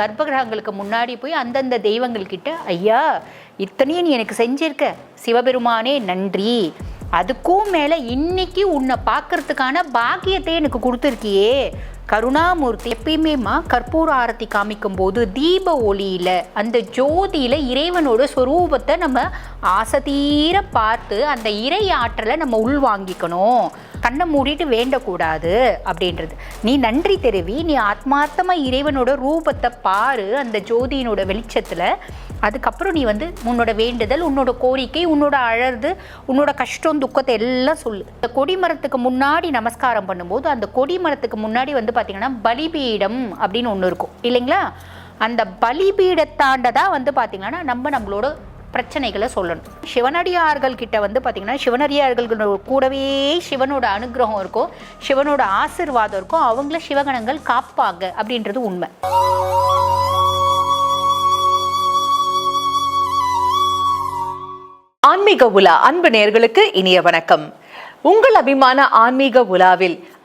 கர்ப்பகிரகங்களுக்கு முன்னாடி போய் அந்தந்த தெய்வங்கள்கிட்ட ஐயா இத்தனையும் நீ எனக்கு செஞ்சிருக்க. சிவபெருமானே நன்றி. அதுக்கும் மேலே இன்னைக்கு உன்னை பார்க்கறதுக்கான பாக்கியத்தை எனக்கு கொடுத்துருக்கியே. கருணாமூர்த்தி எப்பயுமேமா கற்பூர ஆரத்தி காமிக்கும் போது தீப ஒளியில் அந்த ஜோதியில் இறைவனோட ஸ்வரூபத்தை நம்ம ஆசதீர பார்த்து அந்த இறை ஆற்றலை நம்ம உள்வாங்கிக்கணும். கண்ணை மூடிட்டு வேண்டக்கூடாது அப்படின்றது. நீ நன்றி தெரிவி நீ ஆத்மார்த்தமாக இறைவனோட ரூபத்தை பாரு அந்த ஜோதியினோட வெளிச்சத்தில். அதுக்கப்புறம் நீ வந்து உன்னோட வேண்டுதல் உன்னோட கோரிக்கை உன்னோட அழறது உன்னோட கஷ்டம் துக்கத்தை எல்லாம் சொல்லு. இந்த கொடிமரத்துக்கு முன்னாடி நமஸ்காரம் பண்ணும்போது அந்த கொடிமரத்துக்கு முன்னாடி வந்து பார்த்தீங்கன்னா பலிபீடம் அப்படின்னு ஒன்று இருக்கும். இல்லைங்களா? அந்த பலிபீடத்தாண்ட தான் வந்து பார்த்தீங்கன்னா நம்ம நம்மளோட பிரச்சனைகளை சொல்லணும். சிவனடியார்கள் கிட்ட வந்து பார்த்தீங்கன்னா சிவனடியார்கள் கூடவே சிவனோட அனுகிரகம் இருக்கும் சிவனோட ஆசிர்வாதம் இருக்கும் அவங்கள சிவகணங்கள் காப்பாங்க அப்படின்றது உண்மை. ஆன்மீக உலா அன்பு நேர்களுக்கு இனிய வணக்கம். உங்கள் அபிமான ஆன்மீக உலாவில்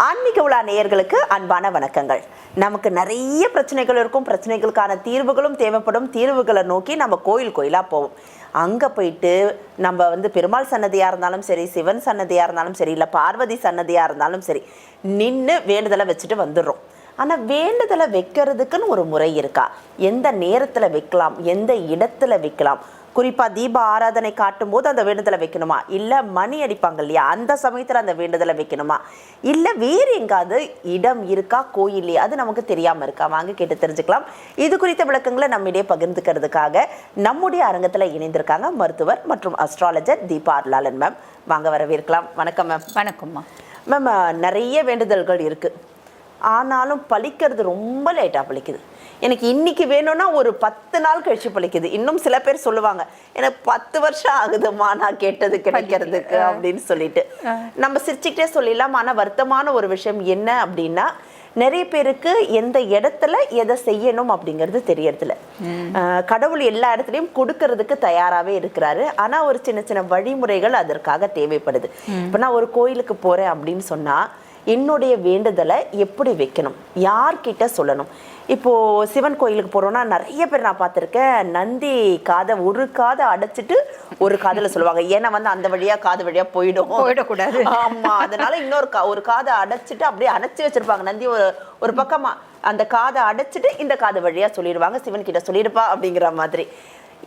ஆன்மீக உலா நேயர்களுக்கு அன்பான வணக்கங்கள். நமக்கு நிறைய பிரச்சனைகள் இருக்கும். பிரச்சனைகளுக்கான தீர்வுகளும் தேவைப்படும். தீர்வுகளை நோக்கி நம்ம கோயில் கோயிலாக போவோம். அங்கே போயிட்டு நம்ம வந்து பெருமாள் சன்னதியாக இருந்தாலும் சரி சிவன் சன்னதியாக இருந்தாலும் சரி இல்லை பார்வதி சன்னதியாக இருந்தாலும் சரி நின்று வேண்டுதலை வச்சுட்டு வந்துடுறோம். ஆனால் வேண்டுதலை வைக்கிறதுக்குன்னு ஒரு முறை இருக்கா? எந்த நேரத்தில் வைக்கலாம்? எந்த இடத்துல வைக்கலாம்? குறிப்பாக தீப ஆராதனை காட்டும் போது அந்த வேண்டுதலை வைக்கணுமா? இல்லை மணி அடிப்பாங்க இல்லையா? அந்த சமயத்தில் அந்த வேண்டுதலை வைக்கணுமா? இல்லை வேறு எங்காவது இடம் இருக்கா? கோயிலே அது நமக்கு தெரியாமல் இருக்கா? வாங்க கேட்டு தெரிஞ்சுக்கலாம். இது குறித்த விளக்கங்களை நம்மிடையே பகிர்ந்துக்கிறதுக்காக நம்முடைய அரங்கத்தில் இணைந்திருக்காங்க மருத்துவர் மற்றும் அஸ்ட்ராலஜர் தீபா அருளாளன் மேம் வாங்க வரவேற்கலாம். வணக்கம் மேம் வணக்கம்மா மேம் நிறைய வேண்டுதல்கள் இருக்குது ஆனாலும் பலிக்கிறது ரொம்ப லேட்டாக பலிக்குது எனக்கு இன்னைக்கு வேணும்னா ஒரு பத்து நாள் கழிச்சு பலிக்குது இன்னும் சில பேர் சொல்லுவாங்க எனக்கு பத்து வருஷம் ஆகுதுமா நான் கேட்டது கிடைக்கிறதுக்கு அப்படின்னு சொல்லிட்டு. நம்ம சிரிச்சுக்கிட்டே சொல்லிடலாம். ஆனால் வருத்தமான ஒரு விஷயம் என்ன அப்படின்னா நிறைய பேருக்கு எந்த இடத்துல எதை செய்யணும் அப்படிங்கிறது தெரியறதில்ல. கடவுள் எல்லா இடத்துலையும் கொடுக்கறதுக்கு தயாராகவே இருக்கிறாரு. ஆனால் ஒரு சின்ன சின்ன வழிமுறைகள் அதற்காக தேவைப்படுது. இப்போ நான் ஒரு கோயிலுக்கு போகிறேன் அப்படின்னு சொன்னால் என்னுடைய வேண்டுதலை எப்படி வைக்கணும்? யார்கிட்ட சொல்லணும்? இப்போ சிவன் கோயிலுக்கு போறோம்னா நிறைய பேர் நான் பார்த்துருக்கேன். நந்தி காதை ஒரு காதை அடைச்சிட்டு ஒரு காதுல சொல்லுவாங்க. ஏன்னா வந்து அந்த வழியா காது வழியா போயிடும். போயிடக்கூடாது. ஆமா அதனால இன்னொரு கா ஒரு காதை அடைச்சிட்டு அப்படியே அடைச்சி வச்சிருப்பாங்க. நந்தி ஒரு ஒரு பக்கமா அந்த காதை அடைச்சிட்டு இந்த காது வழியா சொல்லிடுவாங்க. சிவன் கிட்ட சொல்லிடுப்பா அப்படிங்கிற மாதிரி.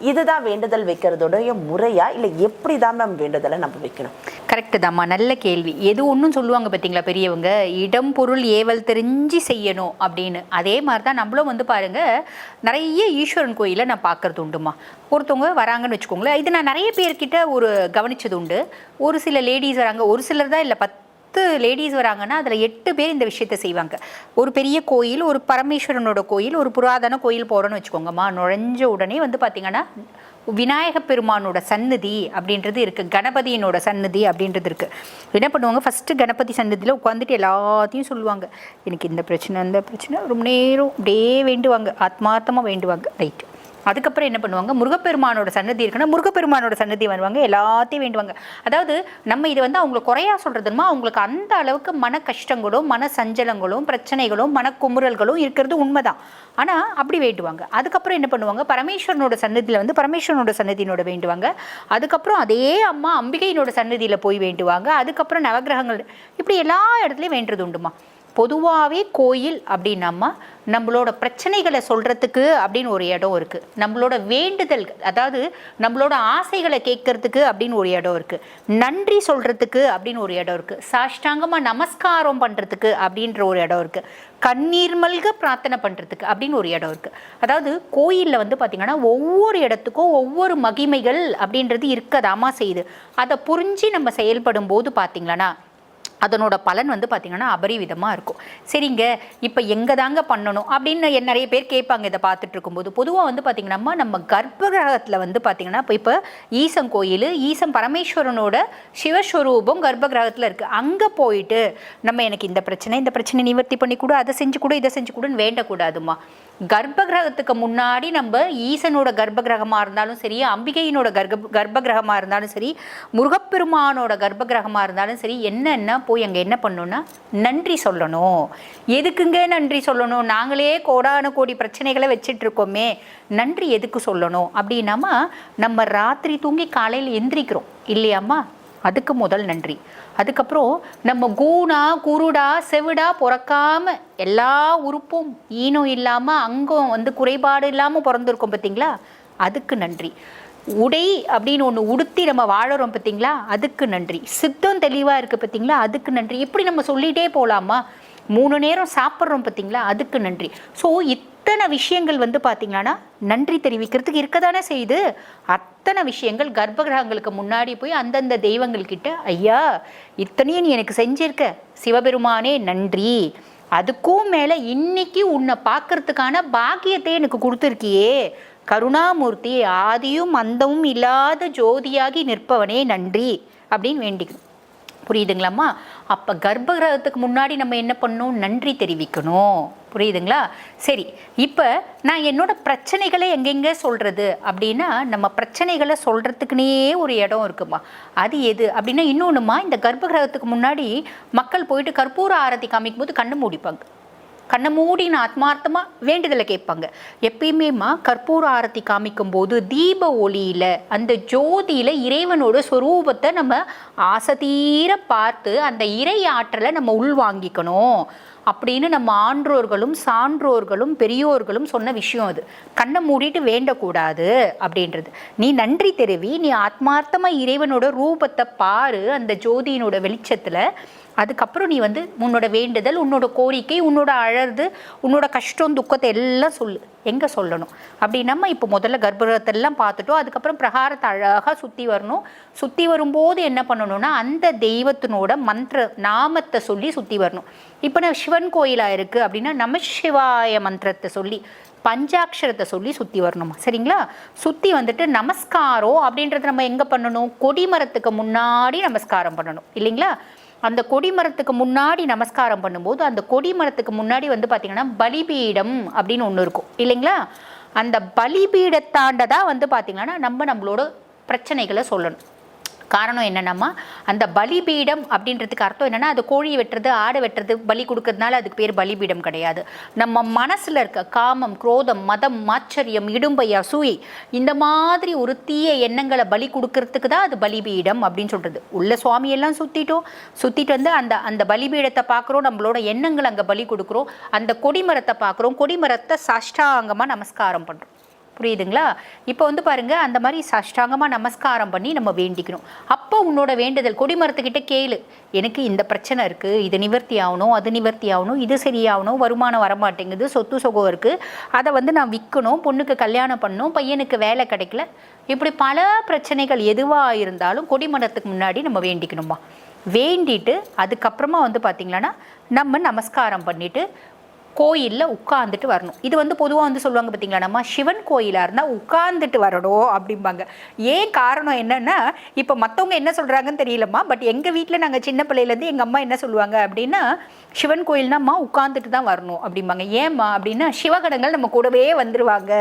இதுதான் வேண்டுதல் வைக்கிறதோடைய முறையா இல்லை எப்படி தான் மேம் வேண்டுதலை நம்ம வைக்கணும்? கரெக்டு தாம்மா. நல்ல கேள்வி. எது ஒன்றும் சொல்லுவாங்க பார்த்தீங்களா பெரியவங்க? இடம் பொருள் ஏவல் தெரிஞ்சு செய்யணும் அப்படின்னு. அதே மாதிரி தான் நம்மளும் வந்து பாருங்கள் நிறைய ஈஸ்வரன் கோயிலை நான் பார்க்கறது உண்டுமா ஒருத்தவங்க வராங்கன்னு வச்சுக்கோங்களேன். இது நான் நிறைய பேர்கிட்ட ஒரு கவனிச்சது உண்டு. ஒரு சில லேடிஸ் வராங்க. ஒரு சிலர் தான் இல்லை பத்து லேடிஸ் வராங்கன்னா அதில் எட்டு பேர் இந்த விஷயத்தை செய்வாங்க. ஒரு பெரிய கோயில் ஒரு பரமேஸ்வரனோட கோயில் ஒரு புராதன கோயில் போகிறோன்னு வச்சுக்கோங்கம்மா நுழைஞ்ச உடனே வந்து பார்த்தீங்கன்னா விநாயக பெருமானோட சந்நிதி அப்படின்றது இருக்குது கணபதியினோட சந்நிதி அப்படின்றது இருக்குது என்ன பண்ணுவாங்க? ஃபஸ்ட்டு கணபதி சந்நிதியில் உட்காந்துட்டு எல்லாத்தையும் சொல்லுவாங்க. எனக்கு இந்த பிரச்சனை அந்த பிரச்சனை ரொம்ப நேரம் அப்படியே வேண்டுவாங்க. ஆத்மார்த்தமாக வேண்டுவாங்க. ரைட்டு அதுக்கப்புறம் என்ன பண்ணுவாங்க? முருகப்பெருமானோட சன்னதி இருக்குன்னா முருகப்பெருமானோட சன்னதி வருவாங்க எல்லாத்தையும் வேண்டுவாங்க. அதாவது நம்ம இது வந்து அவங்கள குறையா சொல்கிறதுமா அவங்களுக்கு அந்த அளவுக்கு மன கஷ்டங்களும் மன சஞ்சலங்களும் பிரச்சனைகளும் மனக்குமுறல்களும் இருக்கிறது உண்மைதான். ஆனால் அப்படி வேண்டுவாங்க. அதுக்கப்புறம் என்ன பண்ணுவாங்க? பரமேஸ்வரனோட சன்னதியில் வந்து பரமேஸ்வரனோட சன்னதியினோட வேண்டுவாங்க. அதுக்கப்புறம் அதே அம்மா அம்பிகையினோட சன்னதியில் போய் வேண்டுவாங்க. அதுக்கப்புறம் நவகிரகங்கள் இப்படி எல்லா இடத்துலையும் வேண்டுறது உண்டுமா? பொதுவாகவே கோயில் அப்படின்னம்மா நம்மளோட பிரச்சனைகளை சொல்கிறதுக்கு அப்படின்னு ஒரு இடம் இருக்குது நம்மளோட வேண்டுதல்கள் அதாவது நம்மளோட ஆசைகளை கேட்கறதுக்கு அப்படின்னு ஒரு இடம் இருக்குது நன்றி சொல்கிறதுக்கு அப்படின்னு ஒரு இடம் இருக்குது சாஷ்டாங்கமாக நமஸ்காரம் பண்ணுறதுக்கு அப்படின்ற ஒரு இடம் இருக்குது கண்ணீர் மல்க பிரார்த்தனை பண்ணுறதுக்கு அப்படின்னு ஒரு இடம் இருக்குது அதாவது கோயிலில் வந்து பார்த்திங்கன்னா ஒவ்வொரு இடத்துக்கும் ஒவ்வொரு மகிமைகள் அப்படின்றது இருக்கதாமா செய்யுது. அதை புரிஞ்சு நம்ம செயல்படும் போது பார்த்திங்களா அதனோட பலன் வந்து பார்த்திங்கன்னா அபரிவிதமாக இருக்கும். சரிங்க இப்போ எங்கே தாங்க பண்ணணும்? அப்படின்னு என் நிறைய பேர் கேட்பாங்க இதை பார்த்துட்டு இருக்கும்போது. பொதுவாக வந்து பார்த்திங்கன்னா நம்ம கர்ப்பகிரகத்தில் வந்து பார்த்திங்கன்னா இப்போ இப்போ ஈசன் கோயில் ஈசன் பரமேஸ்வரனோட சிவஸ்வரூபம் கர்ப்பகிரகத்தில் இருக்குது அங்கே போயிட்டு நம்ம எனக்கு இந்த பிரச்சனை இந்த பிரச்சனை நிவர்த்தி பண்ணி கூட அதை செஞ்சு கூட இதை செஞ்சு கொடுன்னு வேண்டக்கூடாதுமா கர்ப்பகிரகத்துக்கு முன்னாடி நம்ம ஈசனோட கர்ப்பகிரகமாக இருந்தாலும் சரி அம்பிகையினோட கர்ப்ப கர்ப்பகிரகமாக இருந்தாலும் சரி முருகப்பெருமானோட கர்ப்பகிரகமாக இருந்தாலும் சரி என்னென்ன போய் அங்கே என்ன பண்ணணும்னா நன்றி சொல்லணும். எதுக்குங்க நன்றி சொல்லணும்? நாங்களே கோடான கோடி பிரச்சனைகளை வச்சிட்டு இருக்கோமே நன்றி எதுக்கு சொல்லணும்? அப்படின்னாமா நம்ம ராத்திரி தூங்கி காலையில் எந்திரிக்கிறோம். இல்லையாம்மா? அதுக்கு முதல் நன்றி. அதுக்கப்புறம் நம்ம கூணா குருடா செவிடா பிறக்காம எல்லா உறுப்பும் ஈனம் இல்லாமல் அங்கம் வந்து குறைபாடு இல்லாமல் பிறந்திருக்கோம் பார்த்தீங்களா அதுக்கு நன்றி. உடை அப்படின்னு ஒன்று உடுத்தி நம்ம வாழறோம் பார்த்தீங்களா அதுக்கு நன்றி. சித்தம் தெளிவாக இருக்குது பார்த்தீங்களா அதுக்கு நன்றி. இப்படி நம்ம சொல்லிகிட்டே போகலாமா மூணு நேரம் சாப்பிட்றோம் பார்த்தீங்களா அதுக்கு நன்றி. ஸோ அத்தனை விஷயங்கள் வந்து பார்த்தீங்கன்னா நன்றி தெரிவிக்கிறதுக்கு இருக்க தானே செய்யுது. அத்தனை விஷயங்கள் கர்ப்பகிரகங்களுக்கு முன்னாடி போய் அந்தந்த தெய்வங்கள்கிட்ட ஐயா இத்தனையும் நீ எனக்கு செஞ்சிருக்க. சிவபெருமானே நன்றி. அதுக்கும் மேலே இன்னைக்கு உன்னை பார்க்கறதுக்கான பாக்கியத்தை எனக்கு கொடுத்துருக்கியே. கருணாமூர்த்தி ஆதியும் அந்தமும் இல்லாத ஜோதியாகி நிற்பவனே நன்றி. அப்படின்னு வேண்டிக்கணும். புரியுதுங்களாம்மா? அப்போ கர்ப்பகிரகத்துக்கு முன்னாடி நம்ம என்ன பண்ணணும்? நன்றி தெரிவிக்கணும். புரியுதுங்களா? சரி இப்போ நான் என்னோட பிரச்சனைகளை எங்கெங்கே சொல்கிறது அப்படின்னா நம்ம பிரச்சனைகளை சொல்கிறதுக்குனே ஒரு இடம் இருக்குமா? அது எது? அப்படின்னா இன்னொன்றுமா இந்த கர்ப்பகிரகத்துக்கு முன்னாடி மக்கள் போயிட்டு கற்பூர ஆரத்தி காமிக்கும் போது கண்ணு மூடிப்பாங்க. கண்ணை மூடின ஆத்மார்த்தமாக வேண்டுதலை கேட்பாங்க. எப்பயுமேமா கற்பூர ஆரத்தி காமிக்கும் போது தீப ஒளியில் அந்த ஜோதியில் இறைவனோட ஸ்வரூபத்தை நம்ம ஆசதீர பார்த்து அந்த இறை ஆற்றலை நம்ம உள்வாங்கிக்கணும். அப்படின்னு நம்ம ஆன்றோர்களும் சான்றோர்களும் பெரியோர்களும் சொன்ன விஷயம் அது. கண்ணை மூடிட்டு வேண்டக்கூடாது அப்படின்றது. நீ நன்றி தெரிவி நீ ஆத்மார்த்தமாக இறைவனோட ரூபத்தை பாரு அந்த ஜோதியினோட வெளிச்சத்தில். அதுக்கப்புறம் நீ வந்து உன்னோட வேண்டுதல் உன்னோட கோரிக்கை உன்னோட அழறது உன்னோட கஷ்டம் துக்கத்தை எல்லாம் சொல்லு. எங்கே சொல்லணும்? அப்படி நம்ம இப்போ முதல்ல கர்ப்பகிரகத்தெல்லாம் பார்த்துட்டோம். அதுக்கப்புறம் பிரகாரத்தை அழகாக சுற்றி வரணும். சுற்றி வரும்போது என்ன பண்ணணும்னா அந்த தெய்வத்தினோட மந்திர நாமத்தை சொல்லி சுற்றி வரணும். இப்போ நான் சிவன் கோயிலாக இருக்குது அப்படின்னா நம சிவாய மந்திரத்தை சொல்லி பஞ்சாட்சரத்தை சொல்லி சுற்றி வரணுமா? சரிங்களா? சுற்றி வந்துட்டு நமஸ்காரம் அப்படின்றத நம்ம எங்கே பண்ணணும்? கொடிமரத்துக்கு முன்னாடி நமஸ்காரம் பண்ணணும். இல்லைங்களா? அந்த கொடிமரத்துக்கு முன்னாடி நமஸ்காரம் பண்ணும்போது அந்த கொடிமரத்துக்கு முன்னாடி வந்து பார்த்திங்கன்னா பலிபீடம் அப்படின்னு ஒன்று இருக்கும். இல்லைங்களா? அந்த பலிபீடத்தாண்ட தான் வந்து பார்த்திங்கன்னா நம்ம நம்மளோட பிரச்சனைகளை சொல்லணும். காரணம் என்னென்னா அந்த பலிபீடம் அப்படின்றதுக்கு அர்த்தம் என்னென்னா அது கோழி வெட்டுறது ஆடை வெட்டுறது பலி கொடுக்கறதுனால அதுக்கு பேர் பலிபீடம் கிடையாது. நம்ம மனசில் இருக்க காமம் குரோதம் மதம் மாச்சரியம் இடும்பை அசூயை இந்த மாதிரி ஒரு தீய எண்ணங்களை பலி கொடுக்கறதுக்கு தான் அது பலிபீடம் அப்படின்னு சொல்கிறது உள்ள சுவாமியெல்லாம் சுற்றிட்டோம் சுற்றிட்டு வந்து அந்த அந்த பலிபீடத்தை பார்க்குறோம். நம்மளோட எண்ணங்களை அங்கே பலி கொடுக்குறோம். அந்த கொடிமரத்தை பார்க்குறோம். கொடிமரத்தை சாஷ்டாங்கமாக நமஸ்காரம் பண்ணுறோம் புரியுதுங்களா? இப்போ வந்து பாருங்க அந்த மாதிரி சஷ்டாங்கமாக நமஸ்காரம் பண்ணி நம்ம வேண்டிக்கணும். அப்போ உன்னோட வேண்டுதல் கொடிமரத்துக்கிட்ட கேளு. எனக்கு இந்த பிரச்சனை இருக்குது இது நிவர்த்தி ஆகணும் அது நிவர்த்தி ஆகணும் இது சரியாகணும் வருமானம் வரமாட்டேங்குது சொத்து சுகம் இருக்குது அதை வந்து நான் விற்கணும் பொண்ணுக்கு கல்யாணம் பண்ணணும் பையனுக்கு வேலை கிடைக்கல. இப்படி பல பிரச்சனைகள் எதுவாக இருந்தாலும் கொடிமரத்துக்கு முன்னாடி நம்ம வேண்டிக்கணுமா? வேண்டிட்டு அதுக்கப்புறமா வந்து பார்த்திங்களா நம்ம நமஸ்காரம் பண்ணிவிட்டு கோயிலில் உட்காந்துட்டு வரணும். இது வந்து பொதுவாக வந்து சொல்லுவாங்க பார்த்தீங்களா நம்ம சிவன் கோயிலாக இருந்தால் உட்காந்துட்டு வரணும் அப்படிம்பாங்க. ஏன் காரணம் என்னென்னா இப்போ மற்றவங்க என்ன சொல்கிறாங்கன்னு தெரியலம்மா பட் எங்கள் வீட்டில் நாங்கள் சின்ன பிள்ளையிலேருந்து எங்கள் அம்மா என்ன சொல்லுவாங்க அப்படின்னா சிவன் கோயில்னாம்மா உட்காந்துட்டு தான் வரணும் அப்படிம்பாங்க. ஏம்மா அப்படின்னா சிவகடங்கள் நம்ம கூடவே வந்துடுவாங்க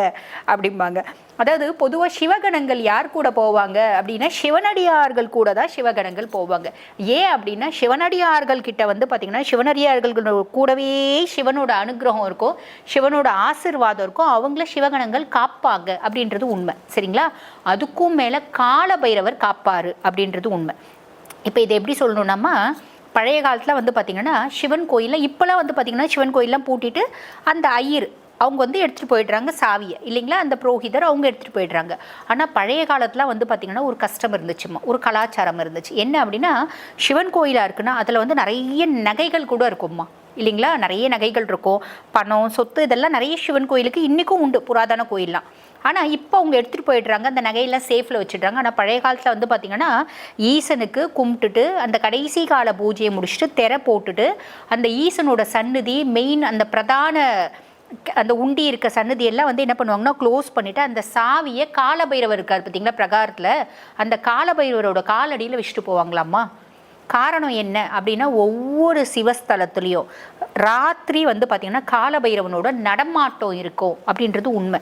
அப்படிம்பாங்க. அதாவது பொதுவாக சிவகணங்கள் யார் கூட போவாங்க அப்படின்னா சிவனடியார்கள் கூட தான் சிவகணங்கள் போவாங்க. ஏன் அப்படின்னா சிவனடியார்கள் கிட்ட வந்து பார்த்திங்கன்னா சிவனடியார்கள் கூடவே சிவனோட அனுகிரகம் இருக்கும் சிவனோட ஆசிர்வாதம் இருக்கும் அவங்கள சிவகணங்கள் காப்பாங்க அப்படின்றது உண்மை. சரிங்களா? அதுக்கும் மேலே கால பைரவர் காப்பாரு அப்படின்றது உண்மை. இப்போ இதை எப்படி சொல்லணும்னாமா பழைய காலத்தில் வந்து பார்த்திங்கன்னா சிவன் கோயிலில் இப்போலாம் வந்து பார்த்திங்கன்னா சிவன் கோயிலெலாம் பூட்டிட்டு அந்த ஐயர் அவங்க வந்து எடுத்துகிட்டு போயிடுறாங்க சாவியை. இல்லைங்களா? அந்த புரோகிதர் அவங்க எடுத்துகிட்டு போயிடுறாங்க. ஆனால் பழைய காலத்தில் வந்து பார்த்திங்கன்னா ஒரு கஷ்டம் இருந்துச்சுமா ஒரு கலாச்சாரம் இருந்துச்சு. என்ன அப்படின்னா சிவன் கோயிலாக இருக்குன்னா அதில் வந்து நிறைய நகைகள் கூட இருக்கும்மா. இல்லைங்களா? நிறைய நகைகள் இருக்கும். பணம் சொத்து இதெல்லாம் நிறைய சிவன் கோயிலுக்கு இன்றைக்கும் உண்டு. புராதன கோயிலெலாம். ஆனால் இப்போ அவங்க எடுத்துகிட்டு போயிடுறாங்க. அந்த நகையெல்லாம் சேஃபில் வச்சுடுறாங்க. ஆனால் பழைய காலத்தில் வந்து பார்த்திங்கன்னா ஈசனுக்கு கும்பிட்டுட்டு அந்த கடைசி கால பூஜையை முடிச்சுட்டு திரை போட்டுட்டு அந்த ஈசனோட சந்நிதி மெயின் அந்த பிரதான அந்த உண்டி இருக்க சன்னதி எல்லாம் வந்து என்ன பண்ணுவாங்கன்னா க்ளோஸ் பண்ணிட்டு அந்த சாவியை காலபைரவர் இருக்கார் பார்த்தீங்களா பிரகாரத்தில்? அந்த காலபைரவரோட காலடியில் வச்சுட்டு போவாங்களாம்மா? காரணம் என்ன அப்படின்னா ஒவ்வொரு சிவஸ்தலத்துலேயும் ராத்திரி வந்து பார்த்திங்கன்னா காலபைரவனோட நடமாட்டம் இருக்கும் அப்படின்றது உண்மை.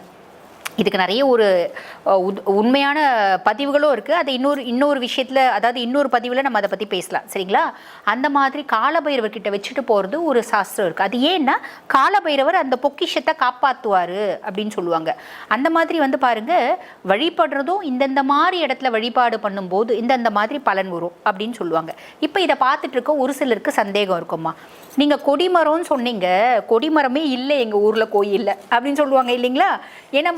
இதுக்கு நிறைய ஒரு உத்- உண்மையான பதிவுகளும் இருக்குது அது இன்னொரு இன்னொரு விஷயத்தில் அதாவது இன்னொரு பதிவில் நம்ம அதை பற்றி பேசலாம். சரிங்களா? அந்த மாதிரி காலபைரவர்கிட்ட வச்சுட்டு போகிறது ஒரு சாஸ்திரம் இருக்குது அது ஏன்னா காலபைரவர் அந்த பொக்கிஷத்தை காப்பாற்றுவார் அப்படின்னு சொல்லுவாங்க. அந்த மாதிரி வந்து பாருங்க வழிபடுறதும் இந்தந்த மாதிரி இடத்துல வழிபாடு பண்ணும்போது இந்தந்த மாதிரி பலன் வரும் அப்படின்னு சொல்லுவாங்க. இப்போ இதை பார்த்துட்டு இருக்க ஒரு சிலருக்கு சந்தேகம் இருக்குமா நீங்கள் கொடிமரம்னு சொன்னீங்க கொடிமரமே இல்லை எங்கள் ஊரில் கோயில்ல. அப்படின்னு சொல்லுவாங்க இல்லைங்களா? ஏன்னா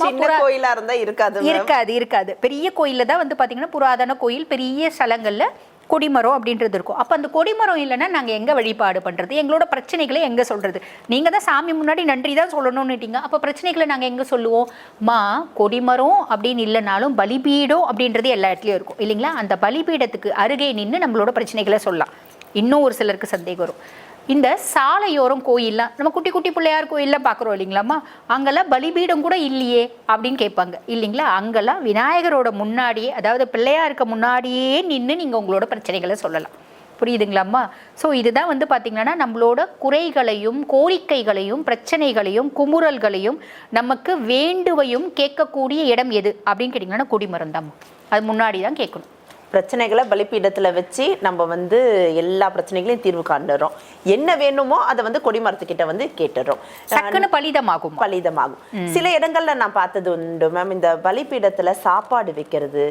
கோயிலா இருந்தா இருக்காது. இருக்காது இருக்காது. பெரிய கோயிலில் தான் வந்து பார்த்தீங்கன்னா புராதன கோயில் பெரிய ஸ்தலங்களில் கொடிமரம் அப்படின்றது இருக்கும். அப்போ அந்த கொடிமரம் இல்லைன்னா நாங்கள் எங்கே வழிபாடு பண்ணுறது எங்களோட பிரச்சனைகளை எங்கே சொல்கிறது நீங்கள் தான் சாமி முன்னாடி நன்றி தான் சொல்லணும்னுட்டீங்க. அப்போ பிரச்சனைகளை நாங்கள் எங்கே சொல்லுவோம்? மா கொடிமரம் அப்படின்னு இல்லைனாலும் பலிபீடம் அப்படின்றது எல்லா இடத்துலையும் இருக்கும். இல்லைங்களா? அந்த பலிபீடத்துக்கு அருகே நின்று நம்மளோட பிரச்சனைகளை சொல்லலாம். இன்னும் ஒரு சிலருக்கு சந்தேகம் வரும். இந்த சாலையோரம் கோயில்லாம் நம்ம குட்டி குட்டி பிள்ளையார் கோயிலில் பார்க்குறோம் இல்லைங்களாம்மா? அங்கெல்லாம் பலிபீடம் கூட இல்லையே அப்படின்னு கேட்பாங்க. இல்லைங்களா? அங்கெல்லாம் விநாயகரோட முன்னாடியே அதாவது பிள்ளையாருக்கு முன்னாடியே நின்று நீங்கள் உங்களோட பிரச்சனைகளை சொல்லலாம். புரியுதுங்களாம்மா? ஸோ இதுதான் வந்து பார்த்திங்கன்னா நம்மளோட குறைகளையும் கோரிக்கைகளையும் பிரச்சனைகளையும் குமுறல்களையும் நமக்கு வேண்டுவையும் கேட்கக்கூடிய இடம் எது அப்படின்னு கேட்டிங்கன்னா குடிமரம் தான் அது முன்னாடி தான் கேட்கணும். பிரச்சனைகளை பலிப்பீடத்துல வச்சு நம்ம வந்து எல்லா பிரச்சனைகளையும் தீர்வு காண்டுறோம் என்ன வேணுமோ அதை வந்து கொடிமரத்துக்கிட்ட வந்து கேட்டுறோம். டக்குன்னு பலிதமாகும்? பலிதமாகும். சில இடங்கள்ல நான் பார்த்தது உண்டு மேம் இந்த பலிப்பீடத்துல சாப்பாடு வைக்கிறது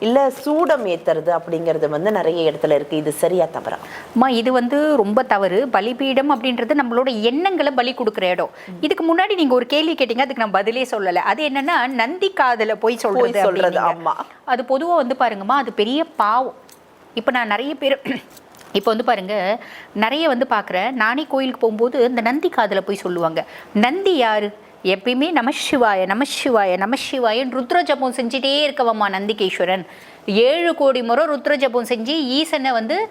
இல்ல சூடம் ஏத்துறது அப்படிங்கிறது வந்து நிறைய இடத்துல இருக்கு. இது சரியா தவறா? அம்மா இது வந்து ரொம்ப தவறு. பலிபீடம் அப்படின்றது நம்மளோட எண்ணங்களை பலி கொடுக்குற இடம். இதுக்கு முன்னாடி நீங்க ஒரு கேள்வி கேட்டீங்க அதுக்கு நான் பதிலே சொல்லல. அது என்னன்னா நந்தி காதுல போய் சொல்றது சொல்றது. ஆமா. அது பொதுவா வந்து பாருங்கம்மா அது பெரிய பாவம் இப்போ நான் நிறைய பேர் இப்போ வந்து பாருங்க நிறைய வந்து பார்க்குறேன் நானே கோயிலுக்கு போகும்போது இந்த நந்தி காதில் போய் சொல்லுவாங்க. நந்தி யார்? எப்பயுமே நமசிவாய நமசிவாய நமசிவாயன் ருத்ர ஜபம் செஞ்சுட்டே இருக்கவம்மா நந்திகேஸ்வரன். ஏழு கோடி முறை ருத்ர ஜபம் செஞ்சு ஈசனை வந்து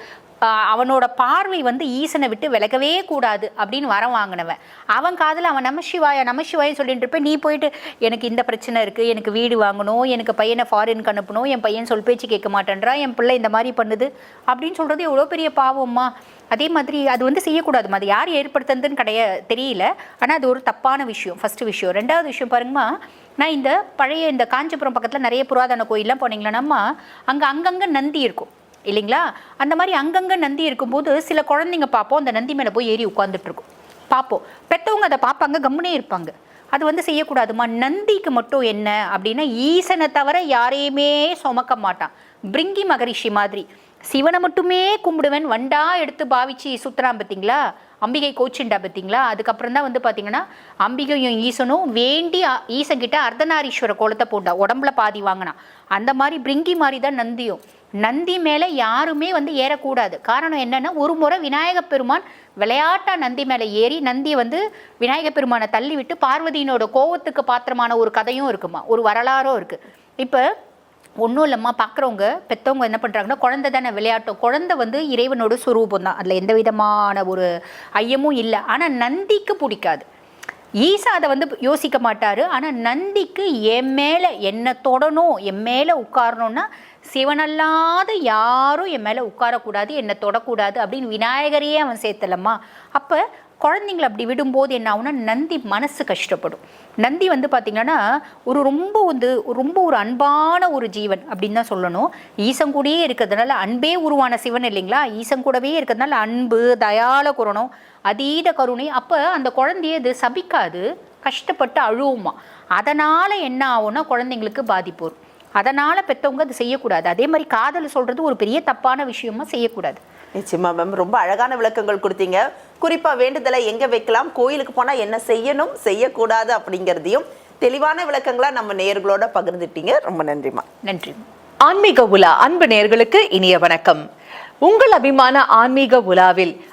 அவனோட பார்வை வந்து ஈசனை விட்டு விலகவே கூடாது அப்படின்னு வரம் வாங்கினவன். அவன் காதில் அவன் நமசிவாய நமசிவாய சொல்லிட்டு இருப்பேன். நீ போயிட்டு எனக்கு இந்த பிரச்சனை இருக்குது எனக்கு வீடு வாங்கணும் எனக்கு பையனை ஃபாரினுக்கு அனுப்பணும் என் பையன் சொல் பேச்சு கேட்க மாட்டேன்றா என் பிள்ளை இந்த மாதிரி பண்ணுது அப்படின்னு சொல்கிறது எவ்வளோ பெரிய பாவம்மா அதே மாதிரி அது வந்து செய்யக்கூடாதுமா அது யார் ஏற்படுத்துனதுன்னு கிடையா தெரியல. ஆனால் அது ஒரு தப்பான விஷயம் ஃபஸ்ட்டு விஷயம். ரெண்டாவது விஷயம் பாருங்கம்மா நான் இந்த பழைய இந்த காஞ்சிபுரம் பக்கத்தில் நிறைய புராதன கோயிலெலாம் போனீங்களாம்மா அங்கே அங்கங்கே நந்தி இருக்கும். இல்லைங்களா? அந்த மாதிரி அங்கங்கே நந்தி இருக்கும்போது சில குழந்தைங்க பார்ப்போம். அந்த நந்தி மேலே போய் ஏறி உட்காந்துட்டு இருக்கும் பார்ப்போம். பெற்றவங்க அதை பார்ப்பாங்க. கம்முனே இருப்பாங்க. அது வந்து செய்யக்கூடாதுமா? நந்திக்கு மட்டும் என்ன அப்படின்னா ஈசனை தவிர யாரையுமே சுமக்க மாட்டான். பிரிங்கி மகரிஷி மாதிரி. சிவனை மட்டுமே கும்பிடுவேன். வண்டா எடுத்து பாவிச்சு சுத்துறான் பார்த்தீங்களா அம்பிகை கோச்சிண்டா பார்த்தீங்களா? அதுக்கப்புறம் தான் வந்து பார்த்தீங்கன்னா அம்பிகையும் ஈசனும் வேண்டி அ- ஈசன் அர்த்தநாரீஸ்வர கோலத்தை போண்டா உடம்புல பாதி வாங்கினா. அந்த மாதிரி பிரிங்கி மாதிரி தான் நந்தியும். நந்தி மேலே யாருமே வந்து ஏறக்கூடாது. காரணம் என்னன்னா ஒரு முறை விநாயக பெருமான் விளையாட்டா நந்தி மேலே ஏறி நந்தியை வந்து விநாயக பெருமானை தள்ளி விட்டு பார்வதியினோட கோவத்துக்கு பாத்திரமான ஒரு கதையும் இருக்குமா? ஒரு வரலாறும் இருக்குது இப்போ ஒன்றும் இல்லைம்மா பார்க்குறவங்க பெற்றவங்க என்ன பண்ணுறாங்கன்னா குழந்தை தானே விளையாட்டும். குழந்தை வந்து இறைவனோட சுரூபம் தான் அதில் எந்த விதமான ஒரு ஐயமும் இல்லை. ஆனால் நந்திக்கு பிடிக்காது. ஈசா அதை வந்து யோசிக்க மாட்டார். ஆனால் நந்திக்கு என் மேலே என்னை தொடணும் என் மேலே உட்காரணும்னா சிவனல்லாத யாரும் என் மேலே உட்காரக்கூடாது என்னை தொடக்கூடாது அப்படின்னு விநாயகரையே அவன் சேர்த்தலம்மா. அப்போ குழந்தைங்களை அப்படி விடும்போது என்ன ஆகும்னா நந்தி மனசு கஷ்டப்படும். நந்தி வந்து பார்த்திங்கன்னா ஒரு ரொம்ப வந்து ரொம்ப ஒரு அன்பான ஒரு ஜீவன் அப்படின்னு தான் சொல்லணும். ஈசன் கூடயே இருக்கிறதுனால அன்பே உருவான சிவன் இல்லைங்களா? ஈசன் கூடவே இருக்கிறதுனால அன்பு தயால குரணம் அதீத கருணை. அப்போ அந்த குழந்தைய இது சபிக்காது கஷ்டப்பட்டு அழுவுமா. அதனால் என்ன ஆகும்னா குழந்தைங்களுக்கு பாதிப்பு வரும். அதனால் பெற்றவங்க அது செய்யக்கூடாது. அதே மாதிரி காதல் சொல்கிறது ஒரு பெரிய தப்பான விஷயமா செய்யக்கூடாது. நிச்சயமா மேம் ரொம்ப அழகான விளக்கங்கள் கொடுத்தீங்க. குறிப்பாக வேண்டுதலை எங்கே வைக்கலாம்? கோயிலுக்கு போனால் என்ன செய்யணும்? செய்யக்கூடாது அப்படிங்கிறதையும் தெளிவான விளக்கங்களாக நம்ம நேர்களோட பகிர்ந்துட்டீங்க. ரொம்ப நன்றிமா நன்றி. ஆன்மீக உலா அன்பு நேர்களுக்கு இனிய வணக்கம். உங்கள் அபிமான ஆன்மீக உலாவில்